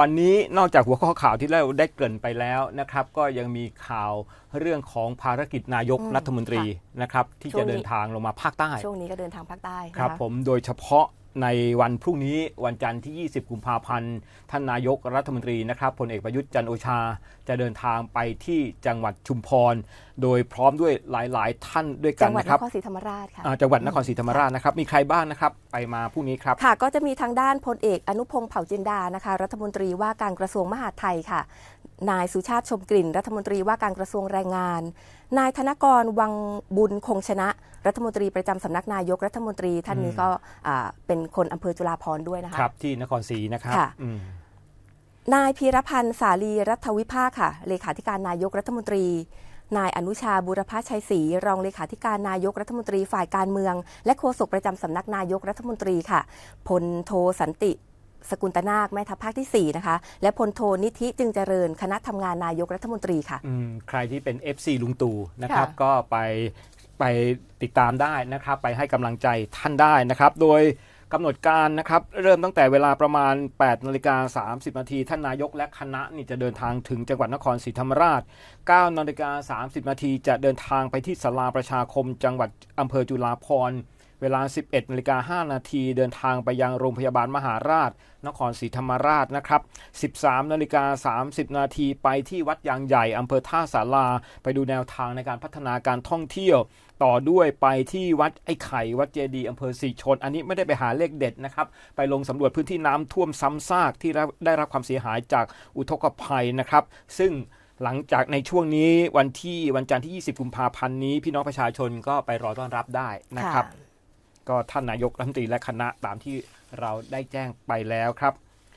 วันนี้นอกจากหัวข้อข่าวที่เราได้เกริ่นไปแล้วนะครับ ก็ยังมีข่าวเรื่องของภารกิจนายกอืมรัฐมนตรีนะครับ ที่ช่วจะงนี้เดินทางลงมาภาคใต้ ช่วงนี้ก็เดินทางภาคใต้นะะครับผมโดยเฉพาะ ในวันพรุ่งนี้วันจันทร์ที่ 20 กุมภาพันธ์ ท่านนายกรัฐมนตรีนะครับพลเอกประยุทธ์จันทร์โอชา จะเดินทางไปที่จังหวัดชุมพร โดยพร้อมด้วยหลายๆ ท่านด้วยกัจันงหวัดนะนครับครศรีธรรมราชค่ะอ่าจังหวัดนครศรีธรรมราชนะครับ มีใครบ้างนะครับไปมาพรุ่งนี้ครับ ค่ะ ก็จะมีทางด้านพลเอกอนุพงศ์เผ่าจินดานะคะ รัฐมนตรีว่าการกระทรวงมหาดไทยค่ะ นายสุชาติชมกลิ่น รัฐมนตรีว่าการกระทรวงแรงงาน นายธนกรวังบุญคงชนะ รัฐมนตรีประจำสำนักนายกรัฐมนตรีท่านนี้ก็อ่าเป็นคนอำเภอจุฬาภรณ์ด้วยนะคะครับที่นครศรีนะครับค่ะอืมนายพีรพันธ์สาลีรัฐวิภาคค่ะ เลขาธิการนายกรัฐมนตรี นายอนุชาบุรพชัยศรีรองเลขาธิการนายกรัฐมนตรีฝ่ายการเมือง และโฆษกประจำสำนักนายกรัฐมนตรีค่ะพลโทสันติ สกุลตนาคแม่ทัพภาคที่ 4 นะคะ และพลโทนิธิจึงเจริญคณะทำงานนายกรัฐมนตรีค่ะอืมใครที่เป็น FC ลุงตู่นะครับค่ะก็ไปไปติดตามได้นะครับ ไปให้กำลังใจท่านได้นะครับ โดยกำหนดการนะครับเริ่มตั้งแต่เวลาประมาณ 8นาฬิกา30นาทีท่านนายกและคณะนี่จะเดินทางถึงจังหวัดนครศรีธรรมราช9นาฬิกา30นาทีจะเดินทางไปที่ศาลาประชาคม จังหวัดอำเภอจุฬาภรณ์ เวลา 11นาฬิกา5นาทีเดินทางไปยังโรงพยาบาลมหาราช นครศรีธรรมราชนะครับ 13นาฬิกา30นาทีไปที่วัดยางใหญ่อำเภอท่าสาราไปดูแนวทางในการพัฒนาการท่องเที่ยว ต่อด้วยไปที่วัดไอ้ไข่ วัดเจดีย์อำเภอสีชน อันนี้ไม่ได้ไปหาเลขเด็ดนะครับ ไปลงสำรวจพื้นที่น้ำท่วมซ้ำซากที่ได้รับความเสียหายจากอุทกภัยนะครับ ซึ่งหลังจากในช่วงนี้วันที่วันจันทร์ที่ 20 กุมภาพันธ์นี้ พี่น้องประชาชนก็ไปรอต้อนรับได้นะครับ ก็ท่านนายกรัฐมนตรีและคณะตามที่เราได้แจ้งไปแล้วครับ